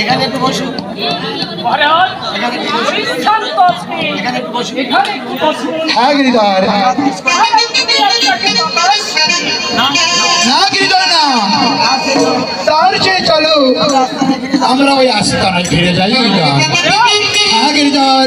এখানে একটু মহারাজ এখানে একটু হ্যাঁ গিরিধর না গিরিধর না তার চেয়ে চলো আমরা ওই আস্তানায় ফিরে যাই গিরিধর হ্যাঁ গিরিধর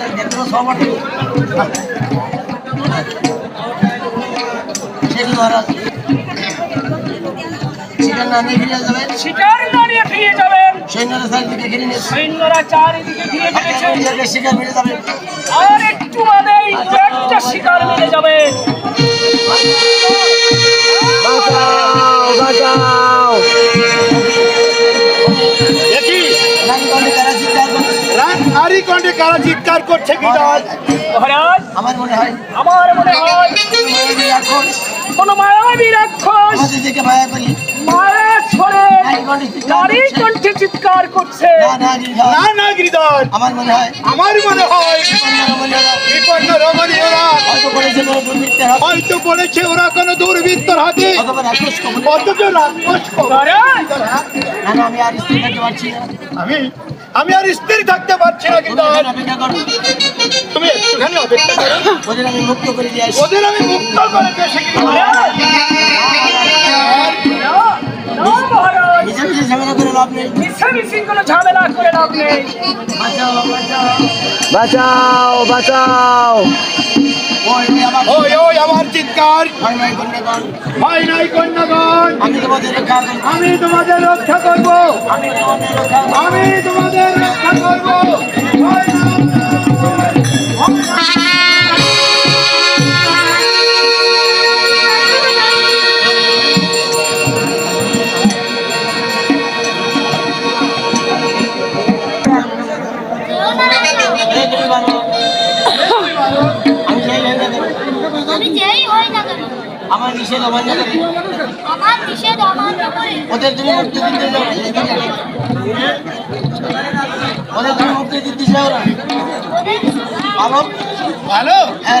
সৈন্যরা চারিদিকে ঘিরে নিয়েছে সৈন্যরা চারিদিকে ঘিরে ফেলেছে। শিকার আর একটু বাদেই একটা শিকার মিলে যাবে। কণ্ঠে কারা চিৎকার করছে মহারাজ আমার মনে হয় আমার মনে হয় এখন কোন মায়াবী রাক্ষস আমাদের মায়া করি মায়া ছড়ে নারী কণ্ঠে চিৎকার করছে। না গিরিধর। আমার মনে হয় আমার মনে হয় বিপন্ন রমণীয়রা হয়তো পড়েছে ওরা কোনো দুর্বৃত্তর হাতে। রাক্ষস আমি আর স্থির থাকতে পারছি আমি আমি আর স্থির থাকতে পারছি না কিন্তু গিরিধর অপেক্ষা করো তুমি একটুখানি অপেক্ষা করো ওদের আমি মুক্ত করে ওদের আমি মুক্ত করে দেশে বাঁচাও বাঁচাও চিৎকার। ভয় কন্যাগণ। নাই কন্যাগণ আমি তোমাদের রক্ষা করব। আমি তোমাদের রক্ষা করব। আমি তোমাদের রক্ষা করব। নিষেধ অমান্য করে আমার নিষেধ অমান্য করে ওদের তুমি মুক্তি দিতে ওদের তুমি মুক্তি দিতে চাও না? ভালো? ভালো